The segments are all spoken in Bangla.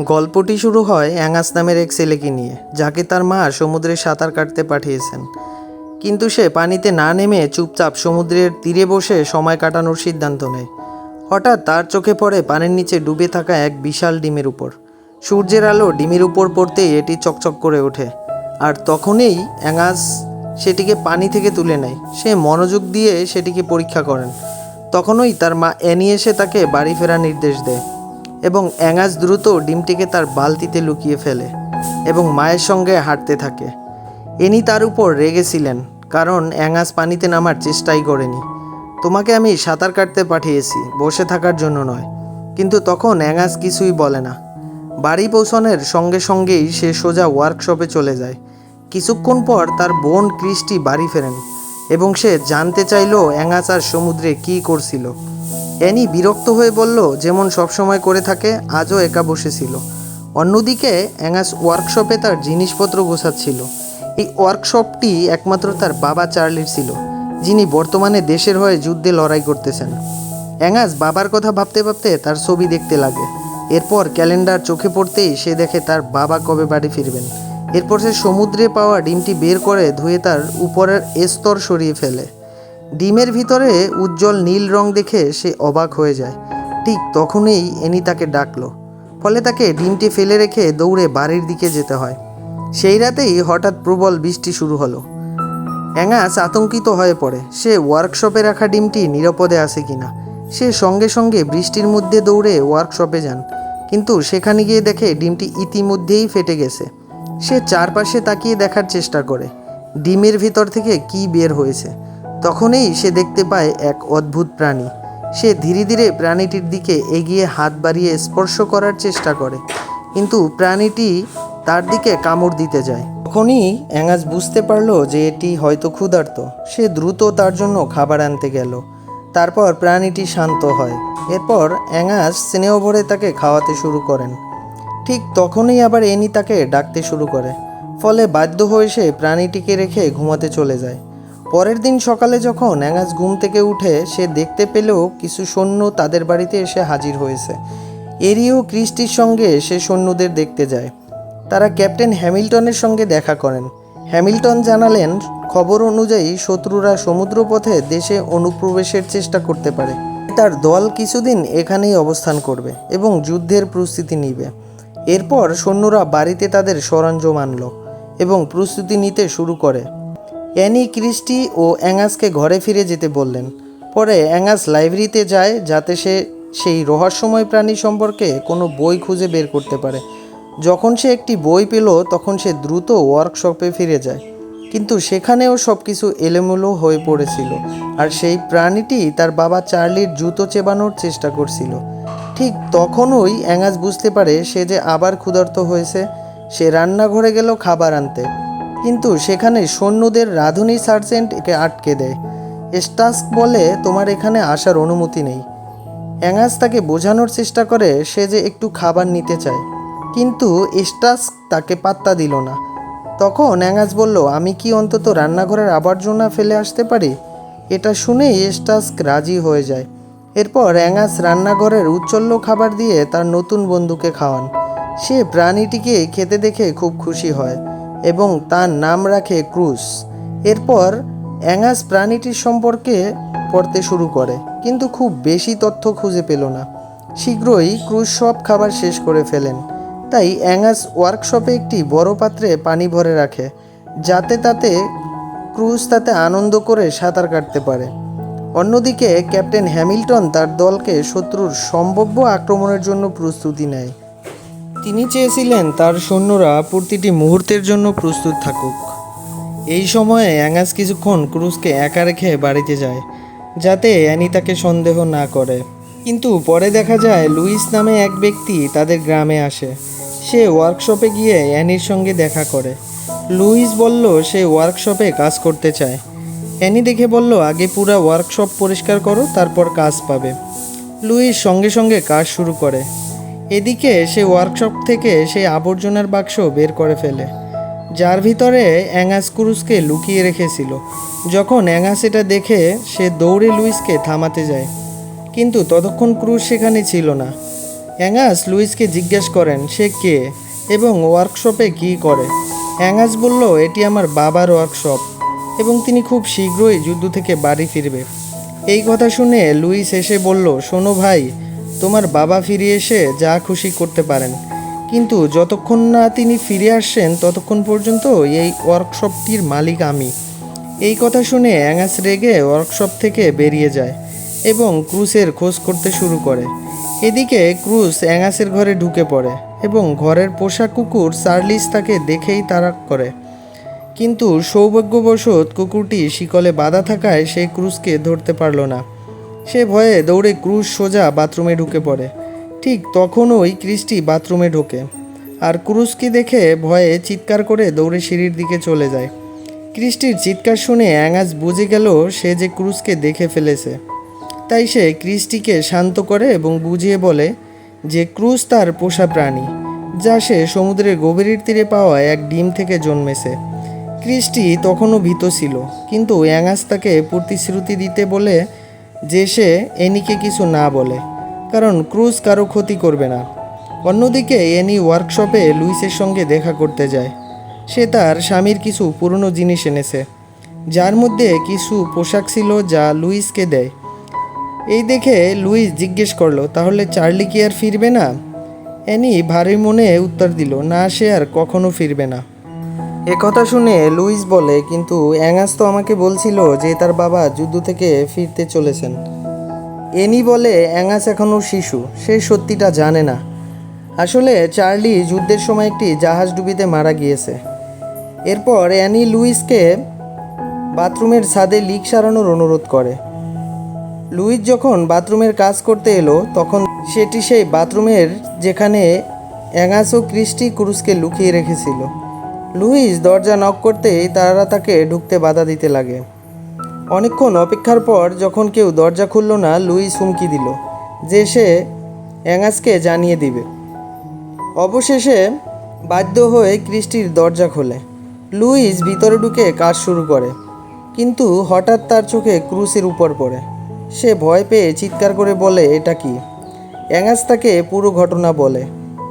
গল্পটি শুরু হয় অ্যাঙ্গাস নামের এক ছেলেকে নিয়ে, যাকে তার মা সমুদ্রে সাঁতার কাটতে পাঠিয়েছেন। কিন্তু সে পানিতে না নেমে চুপচাপ সমুদ্রের তীরে বসে সময় কাটানোর সিদ্ধান্ত নেয়। হঠাৎ তার চোখে পড়ে পানির নিচে ডুবে থাকা এক বিশাল ডিমের উপর। সূর্যের আলো ডিমের উপর পড়তেই এটি চকচক করে ওঠে। আর তখনই অ্যাঙ্গাস সেটিকে পানি থেকে তুলে নেয়। সে মনোযোগ দিয়ে সেটিকে পরীক্ষা করেন। তখনই তার মা অ্যানি এসে তাকে বাড়ি ফেরার নির্দেশ দেয়। এবং অ্যাঙাজ দ্রুত ডিমটিকে তার বালতিতে লুকিয়ে ফেলে এবং মায়ের সঙ্গে হাঁটতে থাকে। এনি তার উপর রেগেছিলেন কারণ অ্যাঙাজ পানিতে নামার চেষ্টাই করেনি। তোমাকে আমি সাঁতার কাটতে পাঠিয়েছি, বসে থাকার জন্য নয়। কিন্তু তখন অ্যাঙাজ কিছুই বলে না। বাড়ি পৌঁছনের সঙ্গে সঙ্গেই সে সোজা ওয়ার্কশপে চলে যায়। কিছুক্ষণ পর তার বোন ক্রিস্টি বাড়ি ফেরেন এবং সে জানতে চাইল অ্যাঙ্গাস আর সমুদ্রে কী করছিল। অ্যানি বিরক্ত হয়ে বলল, যেমন সবসময় করে থাকে, আজও একা বসেছিল। অন্যদিকে, অ্যাঙ্গাস ওয়ার্কশপে তার জিনিসপত্র গোছাচ্ছিল। এই ওয়ার্কশপটি একমাত্র তার বাবা চার্লির ছিল, যিনি বর্তমানে দেশের হয়ে যুদ্ধে লড়াই করতেছেন। অ্যাঙ্গাস বাবার কথা ভাবতে ভাবতে তার ছবি দেখতে লাগে। এরপর ক্যালেন্ডার চোখে পড়তেই সে দেখে তার বাবা কবে বাড়ি ফিরবেন। এরপর সে সমুদ্রে পাওয়া ডিমটি বের করে ধুয়ে তার উপরের স্তর সরিয়ে ফেলে। ডিমের ভিতরে উজ্জ্বল নীল রং দেখে সে অবাক হয়ে যায়। ঠিক তখনই এনি তাকে ডাকলো। ফলে তাকে ডিমটি ফেলে রেখে দৌড়ে বাড়ির দিকে যেতে হয়। সেই রাতেই হঠাৎ প্রবল বৃষ্টি শুরু হলো। অ্যাঙাস আতঙ্কিত হয়ে পড়ে। সে ওয়ার্কশপে রাখা ডিমটি নিরাপদে আছে কিনা? সে সঙ্গে সঙ্গে বৃষ্টির মধ্যে দৌড়ে ওয়ার্কশপে যান। কিন্তু সেখানে গিয়ে দেখে ডিমটি ইতিমধ্যেই ফেটে গেছে। সে চারপাশে তাকিয়ে দেখার চেষ্টা করে। ডিমের ভিতর থেকে কি বের হয়েছে? তখনই সে দেখতে পায় এক অদ্ভুত প্রাণী। সে ধীরে ধীরে প্রাণীটির দিকে এগিয়ে হাত বাড়িয়ে স্পর্শ করার চেষ্টা করে। কিন্তু প্রাণীটি তার দিকে কামড় দিতে যায়। তখনই অ্যাঙাজ বুঝতে পারল যে এটি হয়তো ক্ষুধার্ত। সে দ্রুত তার জন্য খাবার আনতে গেল। তারপর প্রাণীটি শান্ত হয়। এরপর অ্যাঙাজ স্নেহ ভরে তাকে খাওয়াতে শুরু করেন। ঠিক তখনই আবার এনি তাকে ডাকতে শুরু করে। ফলে বাধ্য হয়ে সে প্রাণীটিকে রেখে ঘুমাতে চলে যায়। পরের দিন সকালে যখন অ্যাঙ্গাস ঘুম থেকে উঠে, সে দেখতে পেলেও কিছু সৈন্য তাদের বাড়িতে এসে হাজির হয়েছে। এরিও ক্রিস্টির সঙ্গে সে সৈন্যদের দেখতে যায়। তারা ক্যাপ্টেন হ্যামিল্টনের সঙ্গে দেখা করেন। হ্যামিল্টন জানালেন, খবর অনুযায়ী শত্রুরা সমুদ্রপথে দেশে অনুপ্রবেশের চেষ্টা করতে পারে। তার দল কিছুদিন এখানেই অবস্থান করবে এবং যুদ্ধের প্রস্তুতি নিবে। এরপর সৈন্যরা বাড়িতে তাদের সরঞ্জাম আনল এবং প্রস্তুতি নিতে শুরু করে। অ্যানি ক্রিস্টি ও অ্যাঙ্গাসকে ঘরে ফিরে যেতে বললেন। পরে অ্যাঙ্গাস লাইব্রেরিতে যায় যাতে সে সেই রহস্যময় প্রাণী সম্পর্কে কোনো বই খুঁজে বের করতে পারে। যখন সে একটি বই পেল, তখন সে দ্রুত ওয়ার্কশপে ফিরে যায়। কিন্তু সেখানেও সব কিছু এলোমেলো হয়ে পড়েছিল আর সেই প্রাণীটি তার বাবা চার্লির জুতো চেবানোর চেষ্টা করছিল। ঠিক তখনই অ্যাঙ্গাস বুঝতে পারে সে যে আবার ক্ষুধার্ত হয়েছে। সে রান্নাঘরে গেল খাবার আনতে। কিন্তু সেখানে সৈন্যদের রাঁধুনি সার্জেন্ট একে আটকে দেয়। স্টাস্ক বলে তোমার এখানে আসার অনুমতি নেই। অ্যাঙ্গাস তাকে বোঝানোর চেষ্টা করে সে যে একটু খাবার নিতে চায়। কিন্তু স্টাস্ক তাকে পাত্তা দিল না। তখন অ্যাঙ্গাস বলল, আমি কি অন্তত রান্নাঘরের আবর্জনা ফেলে আসতে পারি? এটা শুনেই স্টাস্ক রাজি হয়ে যায়। এরপর অ্যাঙ্গাস রান্নাঘরের উচ্চল্য খাবার দিয়ে তার নতুন বন্ধুকে খাওয়ান। সে প্রাণীটিকে খেতে দেখে খুব খুশি হয়। এবং তার নাম রাখে ক্রুজ এরপর অ্যাঙ্গাস প্রাণীটির সম্পর্কে পড়তে শুরু করে, কিন্তু খুব বেশি তথ্য খুঁজে পেল না। শীঘ্রই ক্রুজ সব খাবার শেষ করে ফেলেন। তাই অ্যাঙ্গাস ওয়ার্কশপে একটি বড় পাত্রে পানি ভরে রাখে, যাতে তাতে ক্রুজ তাতে আনন্দ করে সাঁতার কাটতে পারে। অন্যদিকে ক্যাপ্টেন হ্যামিল্টন তার দলকে শত্রুর সম্ভাব্য আক্রমণের জন্য প্রস্তুতি নেয়। তিনি চেয়েছিলেন তার সৈন্যরা প্রতিটি মুহূর্তের জন্য প্রস্তুত থাকুক। এই সময়ে অ্যাঙ্গাস কিছুক্ষণ ক্রুজকে একা রেখে বাড়িতে যায়, যাতে অ্যানি তাকে সন্দেহ না করে। কিন্তু পরে দেখা যায় লুইস নামে এক ব্যক্তি তাদের গ্রামে আসে। সে ওয়ার্কশপে গিয়ে অ্যানির সঙ্গে দেখা করে। লুইস বলল, সে ওয়ার্কশপে কাজ করতে চায়। অ্যানি দেখে বলল, আগে পুরা ওয়ার্কশপ পরিষ্কার করো, তারপর কাজ পাবে। লুইস সঙ্গে সঙ্গে কাজ শুরু করে। এদিকে সে ওয়ার্কশপ থেকে সেই আবর্জনার বাক্স বের করে ফেলে, যার ভিতরে অ্যাঙ্গাস ক্রুজকে লুকিয়ে রেখেছিল। যখন অ্যাঙ্গাস এটা দেখে, সে দৌড়ে লুইসকে থামাতে যায়। কিন্তু ততক্ষণ ক্রুজ সেখানে ছিল না। অ্যাঙ্গাস লুইসকে জিজ্ঞেস করেন, সে কে এবং ওয়ার্কশপে কী করে? অ্যাঙ্গাস বলল, এটি আমার বাবার ওয়ার্কশপ এবং তিনি খুব শীঘ্রই যুদ্ধ থেকে বাড়ি ফিরবে। এই কথা শুনে লুইস এসে বলল, শোনো ভাই তোমার বাবা ফিরে এসে যা খুশি করতে পারেন। কিন্তু যতক্ষণ না তিনি ফিরে আসছেন ততক্ষণ পর্যন্ত এই ওয়ার্কশপটির মালিক আমি। এই কথা শুনে অ্যাঙ্গাস রেগে ওয়ার্কশপ থেকে বেরিয়ে যায় এবং ক্রুসের খোঁজ করতে শুরু করে। এদিকে ক্রুস অ্যাঙ্গাসের ঘরে ঢুকে পড়ে এবং ঘরের পোষা কুকুর চার্লিস তাকে দেখেই তাড়া করে। কিন্তু সৌভাগ্যবশত কুকুরটি শিকলে বাঁধা থাকায় সে ক্রুসকে ধরতে পারল না। সে ভয়ে দৌড়ে ক্রুজ সোজা বাথরুমে ঢুকে পড়ে। ঠিক তখনই ক্রিস্টি বাথরুমে ঢোকে আর ক্রুজকে দেখে ভয়ে চিৎকার করে দৌড়ে সিঁড়ির দিকে চলে যায়। ক্রিস্টির চিৎকার শুনে অ্যাঙ্গাস বুঝে গেল সে যে ক্রুজকে দেখে ফেলেছে। তাই সে ক্রিস্টিকে শান্ত করে এবং বুঝিয়ে বলে যে ক্রুজ তার পোষা প্রাণী, যা সে সমুদ্রের গভীরের তীরে পাওয়া এক ডিম থেকে জন্মেছে। ক্রিস্টি তখনও ভীত ছিল, কিন্তু অ্যাঙ্গাস তাকে প্রতিশ্রুতি দিতে বলে যে সে এনিকে কিছু না বলে, কারণ ক্রুজ কারও ক্ষতি করবে না। অন্যদিকে, এনি ওয়ার্কশপে লুইসের সঙ্গে দেখা করতে যায়। সে তার স্বামীর কিছু পুরনো জিনিস এনেছে, যার মধ্যে কিছু পোশাক ছিল যা লুইসকে দেয়। এই দেখে লুইস জিজ্ঞেস করল, তাহলে চার্লি কি আর ফিরবে না? অ্যানি ভারী মনে উত্তর দিল, না, সে আর কখনো ফিরবে না। এ কথা শুনে লুইস বলে, কিন্তু অ্যাঙ্গাস তো আমাকে বলছিল যে তার বাবা যুদ্ধ থেকে ফিরতে চলেছেন। এনি বলে, অ্যাঙ্গাস এখনও শিশু, সে সত্যিটা জানে না। আসলে চার্লি যুদ্ধের সময় একটি জাহাজ ডুবিতে মারা গিয়েছে। এরপর অ্যানি লুইসকে বাথরুমের ছাদে লিক সারানোর অনুরোধ করে। লুইস যখন বাথরুমের কাজ করতে এলো, তখন সেটি সেই বাথরুমের যেখানে অ্যাঙ্গাস ও ক্রিস্টি ক্রুজকে লুকিয়ে রেখেছিল। লুইস দরজা নক করতেই তারা তাকে ঢুকতে বাধা দিতে লাগে। অনেকক্ষণ অপেক্ষার পর যখন কেউ দরজা খুলল না, লুইস হুমকি দিল, যে সে অ্যাঙ্গাসকে জানিয়ে দিবে। অবশেষে বাধ্য হয়ে ক্রিস্টির দরজা খোলে। লুইস ভিতরে ঢুকে কাজ শুরু করে, কিন্তু হঠাৎ তার চোখে ক্রুসের উপর পড়ে। সে ভয় পেয়ে চিৎকার করে বলে, এটা কি? অ্যাঙ্গাস তাকে পুরো ঘটনা বলে।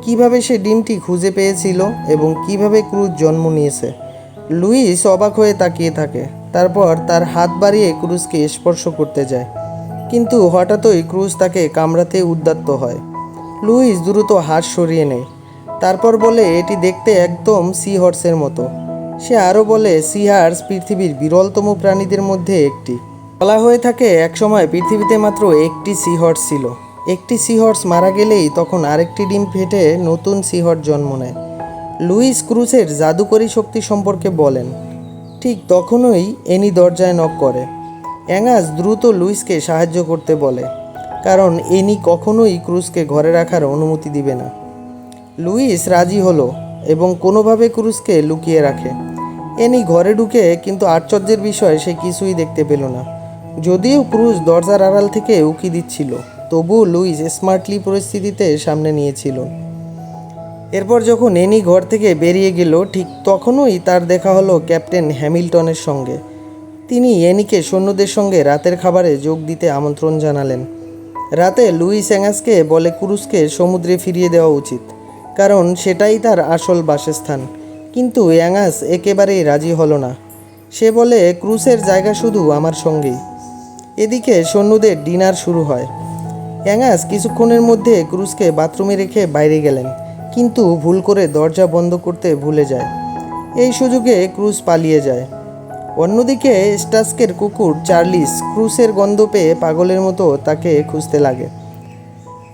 কীভাবে সে ডিমটি খুঁজে পেয়েছিল এবং কীভাবে ক্রুজ জন্ম নিয়েছে? লুইস অবাক হয়ে তাকিয়ে থাকে। তারপর তার হাত বাড়িয়ে ক্রুজকে স্পর্শ করতে যায়। কিন্তু হঠাৎই ক্রুজ তাকে কামড়াতে উদ্যত্ত হয়। লুইস দ্রুত হাত সরিয়ে নেয়। তারপর বলে, এটি দেখতে একদম সি হর্সের মতো। সে আরও বলে সি হার্স পৃথিবীর বিরলতম প্রাণীদের মধ্যে একটি। বলা হয়ে থাকে, একসময় পৃথিবীতে মাত্র একটি সি হর্স ছিল। একটি সিহর্স মারা গেলেই তখন আরেকটি ডিম ফেটে নতুন সি হর্স জন্ম নেয়। লুইস ক্রুসের জাদুকরী শক্তি সম্পর্কে বলেন, ঠিক তখনই এনি দরজায় নক করে। অ্যাঙ্গাস দ্রুত লুইসকে সাহায্য করতে বলে, কারণ এনি কখনোই ক্রুজকে ঘরে রাখার অনুমতি দিবে না। লুইস রাজি হলো এবং কোনোভাবে ক্রুজকে লুকিয়ে রাখে। এনি ঘরে ঢুকে কিন্তু আশ্চর্যের বিষয় সে কিছুই দেখতে পেল না, যদিও ক্রুজ দরজার আড়াল থেকে উকি দিচ্ছিল। তবুও লুইস স্মার্টলি পরিস্থিতিতে সামনে নিয়েছিল এরপর যখন এনি ঘর থেকে বেরিয়ে গেল, ঠিক তখনই তার দেখা হলো ক্যাপ্টেন হ্যামিল্টনের সঙ্গে। তিনি এনিকে সৈন্যদের সঙ্গে রাতের খাবারে যোগ দিতে আমন্ত্রণ জানালেন। রাতে লুইস অ্যাঙ্গাসকে বলে ক্রুজকে সমুদ্রে ফিরিয়ে দেওয়া উচিত, কারণ সেটাই তার আসল বাসস্থান। কিন্তু অ্যাঙ্গাস একেবারেই রাজি হলো না। সে বলে, ক্রুসের জায়গা শুধু আমার সঙ্গেই। এদিকে সৈন্যদের ডিনার শুরু হয়। অ্যাঙ্গাস কিছুক্ষণের মধ্যে ক্রুজকে বাথরুমে রেখে বাইরে গেলেন, কিন্তু ভুল করে দরজা বন্ধ করতে ভুলে যায়। এই সুযোগে ক্রুজ পালিয়ে যায়। অন্যদিকে স্টাস্কের কুকুর চার্লিস ক্রুসের গন্ধ পেয়ে পাগলের মতো তাকে খুঁজতে লাগে।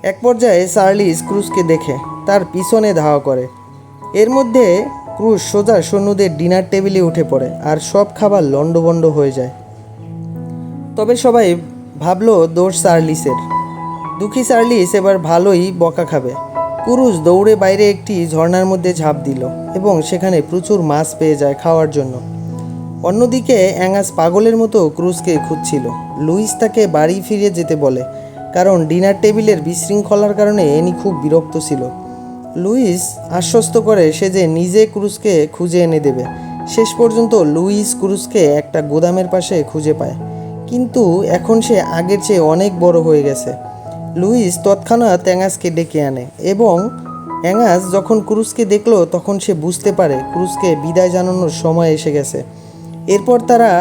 এক পর্যায়ে চার্লিস ক্রুজকে দেখে, তার পিছনে ধাওয়া করে। এর মধ্যে ক্রুজ সোজা সৈন্যদের ডিনার টেবিলে উঠে পড়ে আর সব খাবার লণ্ডভণ্ড হয়ে যায়। তবে সবাই ভাবলো দোষ চার্লিসের। দুঃখী চার্লিস এবার ভালোই বকা খাবে। কুরুজ দৌড়ে বাইরে একটি ঝর্ণার মধ্যে ঝাঁপ দিল এবং সেখানে প্রচুর মাছ পেয়ে যায় খাওয়ার জন্য। অন্যদিকে অ্যাঙ্গাস পাগলের মতো ক্রুজকে খুঁজছিল। লুইস তাকে বাড়ি ফিরে যেতে বলে, কারণ ডিনার টেবিলের বিশৃঙ্খলার কারণে এনি খুব বিরক্ত ছিল। লুইস আশ্বস্ত করে সে যে নিজে ক্রুজকে খুঁজে এনে দেবে, শেষ পর্যন্ত লুইস ক্রুজকে একটা গোদামের পাশে খুঁজে পায়। কিন্তু এখন সে আগের চেয়ে অনেক বড় হয়ে গেছে। লুইস তৎক্ষণাৎ অ্যাঙ্গাসকে ডেকে আনে এবং অ্যাঙ্গাস যখন ক্রুজকে দেখল, তখন সে বুঝতে পারে ক্রুজকে বিদায় জানানোর সময় এসে গেছে। এরপর তারা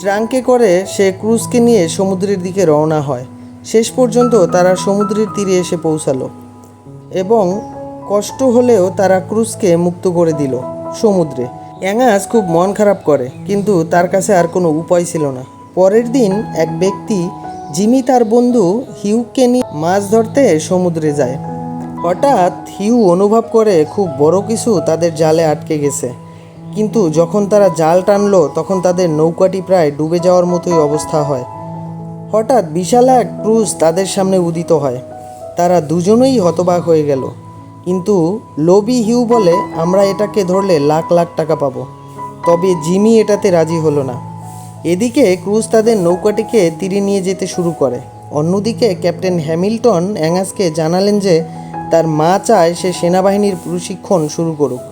ট্রাঙ্কে করে সে ক্রুজকে নিয়ে সমুদ্রের দিকে রওনা হয়। শেষ পর্যন্ত তারা সমুদ্রের তীরে এসে পৌঁছালো এবং কষ্ট হলেও তারা ক্রুজকে মুক্ত করে দিল সমুদ্রে। অ্যাঙ্গাস খুব মন খারাপ করে, কিন্তু তার কাছে আর কোনো উপায় ছিল না। পরের দিন এক ব্যক্তি জিমি তার বন্ধু হিউকে নিয়ে মাছ ধরতে সমুদ্রে যায়। হঠাৎ হিউ অনুভব করে খুব বড় কিছু তাদের জালে আটকে গেছে। কিন্তু যখন তারা জাল টানলো, তখন তাদের নৌকাটি প্রায় ডুবে যাওয়ার মতোই অবস্থা হয়। হঠাৎ বিশাল এক ক্রুজ তাদের সামনে উদিত হয়। তারা দুজনেই হতবাক হয়ে গেল। কিন্তু লোবি হিউ বলে, আমরা এটাকে ধরলে লাখ লাখ টাকা পাবো। তবে জিমি এটাতে রাজি হলো না। এদিকে ক্রুজ তাদের নৌকাটিকে তীরে নিয়ে যেতে শুরু করে। অন্যদিকে ক্যাপ্টেন হ্যামিল্টন অ্যাঙ্গাসকে জানালেন যে তার মা চায় সে সেনাবাহিনীর প্রশিক্ষণ শুরু করুক।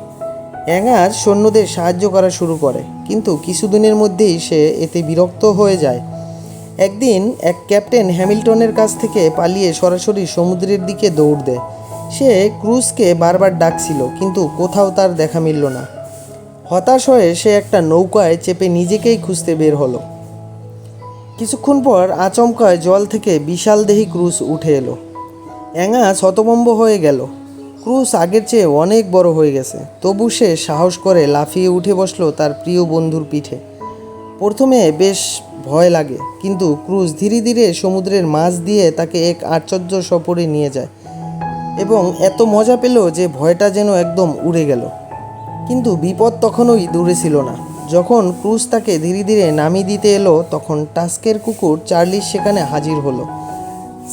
অ্যাঙ্গাস সৈন্যদের সাহায্য করা শুরু করে, কিন্তু কিছুদিনের মধ্যেই সে এতে বিরক্ত হয়ে যায়। একদিন এক ক্যাপ্টেন হ্যামিল্টনের কাছ থেকে পালিয়ে সরাসরি সমুদ্রের দিকে দৌড় দেয়। সে ক্রুজকে বারবার ডাকছিল, কিন্তু কোথাও তার দেখা মিলল না। হতাশ হয়ে সে একটা নৌকায় চেপে নিজেকেই খুঁজতে বের হলো। কিছুক্ষণ পর আচমকায় জল থেকে বিশাল দেহি ক্রুজ উঠে এলো। অ্যাঙা হতভম্ব হয়ে গেল। ক্রুজ আগের চেয়ে অনেক বড় হয়ে গেছে। তবু সে সাহস করে লাফিয়ে উঠে বসল তার প্রিয় বন্ধুর পিঠে। প্রথমে বেশ ভয় লাগে, কিন্তু ক্রুজ ধীরে ধীরে সমুদ্রের মাছ দিয়ে তাকে এক আশ্চর্য সফরে নিয়ে যায় এবং এত মজা পেল যে ভয়টা যেন একদম উড়ে গেল। কিন্তু বিপদ তখনই দূরে ছিল না। যখন ক্রুজ তাকে ধীরে ধীরে নামিয়ে দিতে এলো, তখন টাস্কের কুকুর চার্লিস সেখানে হাজির হলো।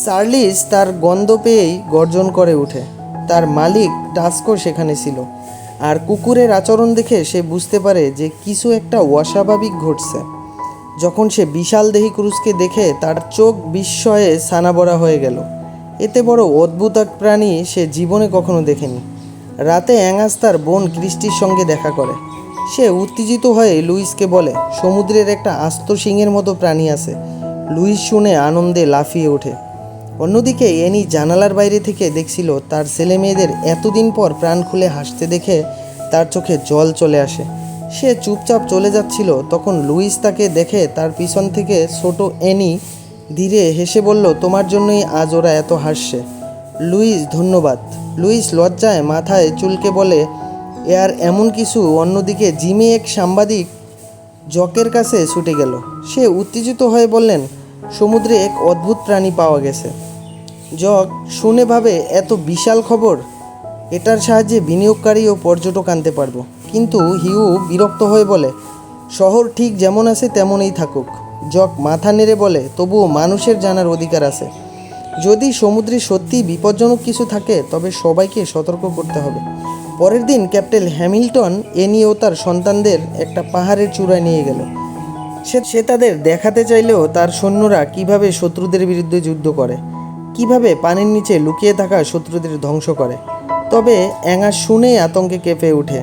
চার্লিস তার গন্ধ পেয়েই গর্জন করে ওঠে। তার মালিক টাস্কও সেখানে ছিল। আর কুকুরের আচরণ দেখে সে বুঝতে পারে যে কিছু একটা অস্বাভাবিক ঘটছে। যখন সে বিশাল দেহি ক্রুজকে দেখে, তার চোখ বিস্ময়ে সানাবড়া হয়ে গেল। এতে বড় অদ্ভুত এক প্রাণী সে জীবনে কখনো দেখেনি। রাতে অ্যাঙ্গাস তার বোন ক্রিস্টির সঙ্গে দেখা করে। সে উত্তেজিত হয়ে লুইসকে বলে, সমুদ্রের একটা আস্ত সিংহের মতো প্রাণী আছে। লুইস শুনে আনন্দে লাফিয়ে ওঠে। অন্যদিকে এনি জানালার বাইরে থেকে দেখছিল তার ছেলে মেয়েদের এতদিন পর প্রাণ খুলে হাসতে দেখে তার চোখে জল চলে আসে। সে চুপচাপ চলে যাচ্ছিল, তখন লুইস তাকে দেখে তার পিছন থেকে ছোট এনি ধীরে হেসে বলল, তোমার জন্যই আজ ওরা এত হাসছে। লুইস, ধন্যবাদ। লুইস লজ্জায় মাথায় চুলকে বলে, এ আর এমন কিছু? অন্যদিকে জিমে এক সাংবাদিক জকের কাছে ছুটে গেল। সে উত্তেজিত হয়ে বললেন, সমুদ্রে এক অদ্ভুত প্রাণী পাওয়া গেছে। জক শুনে ভাবে, এত বিশাল খবর, এটার সাহায্যে বিনিয়োগকারী ও পর্যটক আনতে পারব। কিন্তু হিউ বিরক্ত হয়ে বলে, শহর ঠিক যেমন আছে, তেমনই থাকুক। জক মাথা নেড়ে বলে, তবুও মানুষের জানার অধিকার আছে। যদি সমুদ্রে সত্যি বিপজ্জনক কিছু থাকে, তবে সবাইকে সতর্ক করতে হবে। পরের দিন ক্যাপ্টেন হ্যামিল্টন এ নিয়েও তার সন্তানদের একটা পাহাড়ের চূড়ায় নিয়ে গেল। সে সে তাদের দেখাতে চাইলেও তার সৈন্যরা কীভাবে শত্রুদের বিরুদ্ধে যুদ্ধ করে, কীভাবে পানির নিচে লুকিয়ে থাকা শত্রুদের ধ্বংস করে, তবে অ্যাঙা শুনেই আতঙ্কে কেঁপে ওঠে।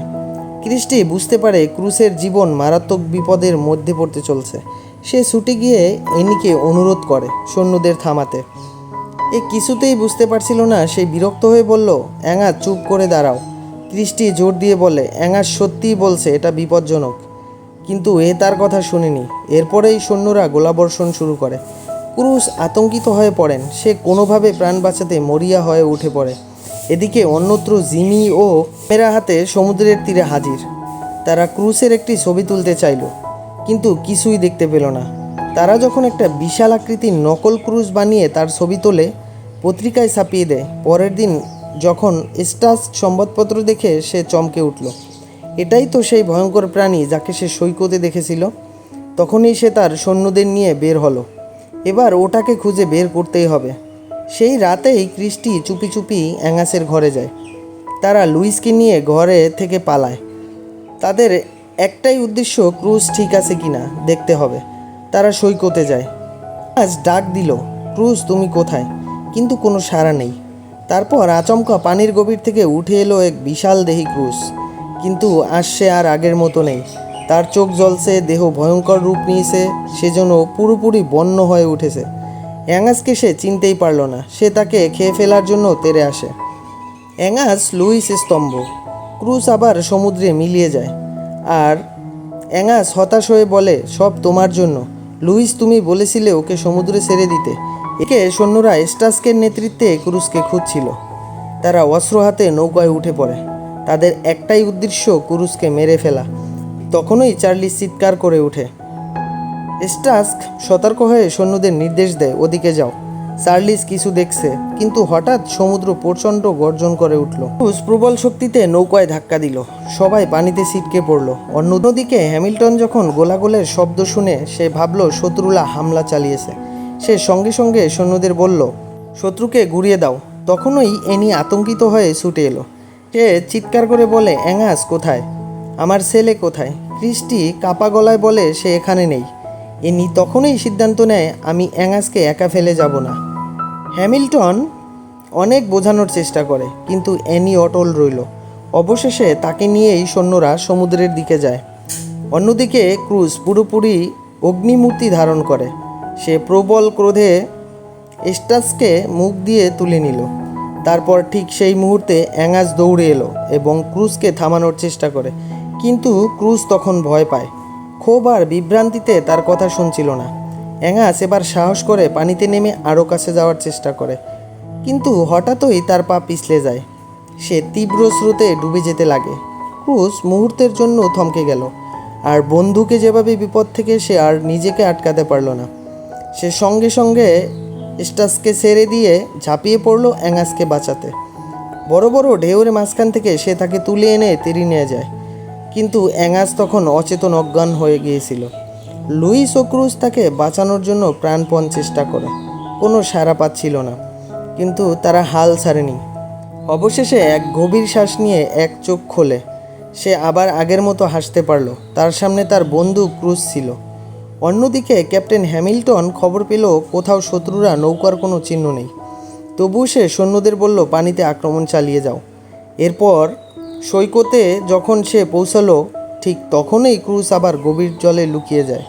ক্রিস্টি বুঝতে পারে ক্রুসের জীবন মারাত্মক বিপদের মধ্যে পড়তে চলছে। সে ছুটে গিয়ে এনিকে অনুরোধ করে সৈন্যদের থামাতে। এ কিছুতেই বুঝতে পারছিল না, সে বিরক্ত হয়ে বলল, অ্যাঙা, চুপ করে দাঁড়াও। ক্রিস্টি জোর দিয়ে বলে, অ্যাঙা, সত্যিই বলছে, এটা বিপজ্জনক। কিন্তু এ তার কথা শুনেনি। এরপরেই সৈন্যরা গোলাবর্ষণ শুরু করে। ক্রুস আতঙ্কিত হয়ে পড়েন। সে কোনোভাবে প্রাণ বাঁচাতে মরিয়া হয়ে উঠে পড়ে। এদিকে অন্যত্র জিমি ও মেরা হাতে সমুদ্রের তীরে হাজির। তারা ক্রুসের একটি ছবি তুলতে চাইল, কিন্তু কিছুই দেখতে পেল না। তারা যখন একটা বিশাল আকৃতির নকল ক্রুজ বানিয়ে তার ছবি তোলে, পত্রিকায় ছাপিয়ে দেয়, পরের দিন যখন স্টাস সংবাদপত্র দেখে সে চমকে উঠল। এটাই তো সেই ভয়ঙ্কর প্রাণী যাকে সে সৈকতে দেখেছিল। তখনই সে তার সৈন্যদের নিয়ে বের হলো। এবার ওটাকে খুঁজে বের করতেই হবে। সেই রাতেই ক্রিস্টি চুপি চুপি অ্যাঙ্গাসের ঘরে যায়। তারা লুইসকে নিয়ে ঘরে থেকে পালায়। তাদের একটাই উদ্দেশ্য ক্রুজ ঠিক আছে কিনা দেখতে হবে। তারা সৈকতে যায়। আজ ডাক দিল, ক্রুজ, তুমি কোথায়? কিন্তু কোনো সাড়া নেই। তারপর আচমকা পানির গভীর থেকে উঠে এলো এক বিশাল দেহি ক্রুজ। কিন্তু আসছে আর আগের মতো নেই। তার চোখ জ্বলছে, দেহ ভয়ঙ্কর রূপ নিয়েছে সেজন্য পুরোপুরি বন্য হয়ে উঠেছে। অ্যাঙ্গাসকে সে চিনতেই পারল না, সে তাকে খেয়ে ফেলার জন্য তেরে আসে। অ্যাঙ্গাস লুইস স্তম্ভ। ক্রুজ আবার সমুদ্রে মিলিয়ে যায়। আর অ্যাঙ্গাস হতাশ হয়ে বলে, সব তোমার জন্য। লুইস, তুমি বলেছিলে ওকে সমুদ্রে ছেড়ে দিতে। একে সৈন্যরা স্টাসকের নেতৃত্বে ক্রুজকে খুঁজছিল। তারা অস্ত্র হাতে নৌকায় উঠে পড়ে। তাদের একটাই উদ্দেশ্য ক্রুজকে মেরে ফেলা। তখনই চার্লি চিৎকার করে ওঠে স্টাস্ক সতর্ক হয়ে সৈন্যদের নির্দেশ দেয় ওদিকে যাও। চার্লিস কিছু দেখছে, কিন্তু হঠাৎ সমুদ্র প্রচণ্ড গর্জন করে উঠল। প্রবল শক্তিতে নৌকায় ধাক্কা দিল। সবাই পানিতে ছিটকে পড়ল। অন্যদিকে হ্যামিল্টন যখন গোলাগোলের শব্দ শুনে, সে ভাবল শত্রুলা হামলা চালিয়েছে। সে সঙ্গে সঙ্গে সৈন্যদের বলল, শত্রুকে ঘুরিয়ে দাও। তখনই এনি আতঙ্কিত হয়ে ছুটে এলো। সে চিৎকার করে বলে অ্যাঙ্গাস কোথায়? আমার ছেলে কোথায়? ক্রিস্টি কাপা গলায় বলে, সে এখানে নেই। এনি তখনই সিদ্ধান্ত নেয়, আমি অ্যাঙ্গাসকে একা ফেলে যাব না। হ্যামিল্টন অনেক বোঝানোর চেষ্টা করে, কিন্তু অ্যানি অটল রইল। অবশেষে তাকে নিয়েই সৈন্যরা সমুদ্রের দিকে যায়। অন্যদিকে ক্রুজ পুরোপুরি অগ্নিমূর্তি ধারণ করে। সে প্রবল ক্রোধে স্টাসকে মুখ দিয়ে তুলে নিল। তারপর ঠিক সেই মুহূর্তে অ্যাঙাজ দৌড়ে এলো এবং ক্রুজকে থামানোর চেষ্টা করে, কিন্তু ক্রুজ তখন ভয় পায়। ক্ষোভ আর বিভ্রান্তিতে তার কথা শুনছিল না। অ্যাঙ্গাস এবার সাহস করে পানিতে নেমে আরও কাছে যাওয়ার চেষ্টা করে। কিন্তু হঠাৎই তার পা পিছলে যায়। সে তীব্র স্রোতে ডুবে যেতে লাগে। ক্রুজ মুহূর্তের জন্য থমকে গেল। আর বন্ধুকে যেভাবে বিপদ থেকে সে আর নিজেকে আটকাতে পারল না। সে সঙ্গে সঙ্গে স্টাসকে ছেড়ে দিয়ে ঝাঁপিয়ে পড়ল অ্যাঙ্গাসকে বাঁচাতে। বড় বড় ঢেউয়ের মাঝখান থেকে সে তাকে তুলে এনে তেরি নিয়ে যায়। কিন্তু অ্যাঙ্গাস তখন অচেতন অজ্ঞান হয়ে গিয়েছিল। লুইস ও ক্রুজ তাকে বাঁচানোর জন্য প্রাণপণ চেষ্টা করে। কোনো সাড়া পাচ্ছিল না। কিন্তু তারা হাল ছাড়েনি। অবশেষে এক গভীর শ্বাস নিয়ে এক চোখ খোলে। সে আবার আগের মতো হাসতে পারল। তার সামনে তার বন্ধু ক্রুজ ছিল। অন্যদিকে ক্যাপ্টেন হ্যামিল্টন খবর পেল কোথাও শত্রুরা নৌকার কোনো চিহ্ন নেই। তবুও সে সৈন্যদের বলল, পানিতে আক্রমণ চালিয়ে যাও। এরপর সৈকতে যখন সে পৌঁছালো, ঠিক তখনই ক্রুজ আবার গভীর জলে লুকিয়ে যায়।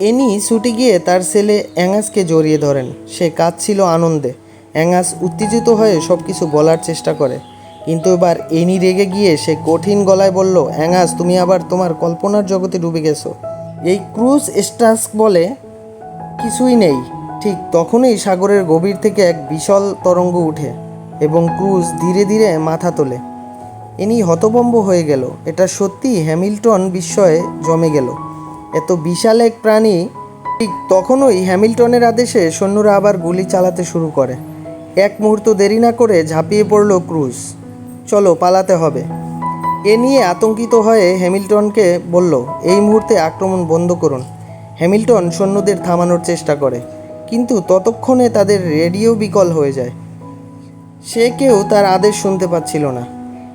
এনি ছুটি গিয়ে তার ছেলে অ্যাঙ্গাসকে জড়িয়ে ধরেন। সে কাঁদছিল আনন্দে। অ্যাঙ্গাস উত্তেজিত হয়ে সব কিছু বলার চেষ্টা করে। কিন্তু এবার এনি রেগে গিয়ে সে কঠিন গলায় বলল, অ্যাঙ্গাস, তুমি আবার তোমার কল্পনার জগতে ডুবে গেছো। এই ক্রুজ স্টাস্ক বলে কিছুই নেই। ঠিক তখনই সাগরের গভীর থেকে এক বিশাল তরঙ্গ উঠে এবং ক্রুজ ধীরে ধীরে মাথা তোলে। ইনি হতভম্ব হয়ে গেল। এটা সত্যি হ্যামিল্টন বিস্ময়ে জমে গেল। এত বিশাল এক প্রাণী, ঠিক তখনই হ্যামিল্টনের আদেশে সৈন্যরা আবার গুলি চালাতে শুরু করে। এক মুহূর্ত দেরি না করে ঝাঁপিয়ে পড়ল ক্রুজ। চলো, পালাতে হবে। এ নিয়ে আতঙ্কিত হয়ে হ্যামিল্টনকে বলল, এই মুহূর্তে আক্রমণ বন্ধ করুন। হ্যামিল্টন সৈন্যদের থামানোর চেষ্টা করে, কিন্তু ততক্ষণে তাদের রেডিও বিকল হয়ে যায়। সে কেউ তার আদেশ শুনতে পাচ্ছিল না।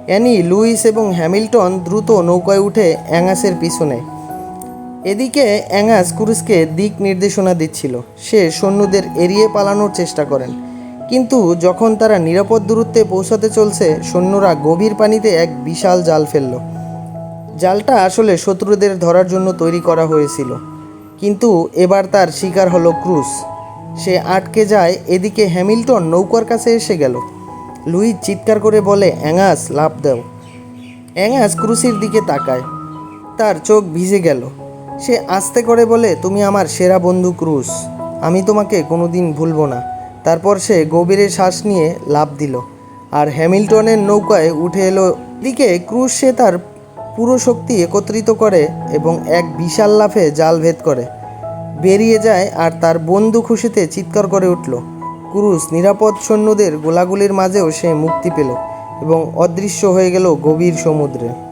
অ্যানি, লুইস এবং হ্যামিল্টন দ্রুত নৌকায় উঠে অ্যাঙ্গাসের পিছনে এদিকে অ্যাঙ্গাস ক্রুজকে দিক নির্দেশনা দিচ্ছিল। সে সৈন্যদের এড়িয়ে পালানোর চেষ্টা করেন। কিন্তু যখন তারা নিরাপদ দূরত্বে পৌঁছাতে চলছে, সৈন্যরা গভীর পানিতে এক বিশাল জাল ফেলল। জালটা আসলে শত্রুদের ধরার জন্য তৈরি করা হয়েছিল। কিন্তু এবার তার শিকার হলো ক্রুজ। সে আটকে যায় এদিকে হ্যামিল্টন নৌকার কাছে এসে গেল। লুইস চিৎকার করে বলে, অ্যাঙ্গাস লাভ দাও। অ্যাঙ্গাস ক্রুসির দিকে তাকায়। তার চোখ ভিজে গেল। সে আস্তে করে বলে, তুমি আমার সেরা বন্ধু ক্রুস আমি তোমাকে কোনোদিন ভুলবো না। তারপর সে গভীরে শ্বাস নিয়ে লাভ দিল। আর হ্যামিল্টনের নৌকায় উঠে এলো। দিকে ক্রুজ সে তার পুরো শক্তি একত্রিত করে এবং এক বিশাল লাফে জাল ভেদ করে। বেরিয়ে যায় আর তার বন্ধু খুশিতে চিৎকার করে উঠল। ক্রুজ নিরাপদ সৈন্যদের গোলাগুলির মাঝেও সে মুক্তি পেল এবং অদৃশ্য হয়ে গেল গভীর সমুদ্রে।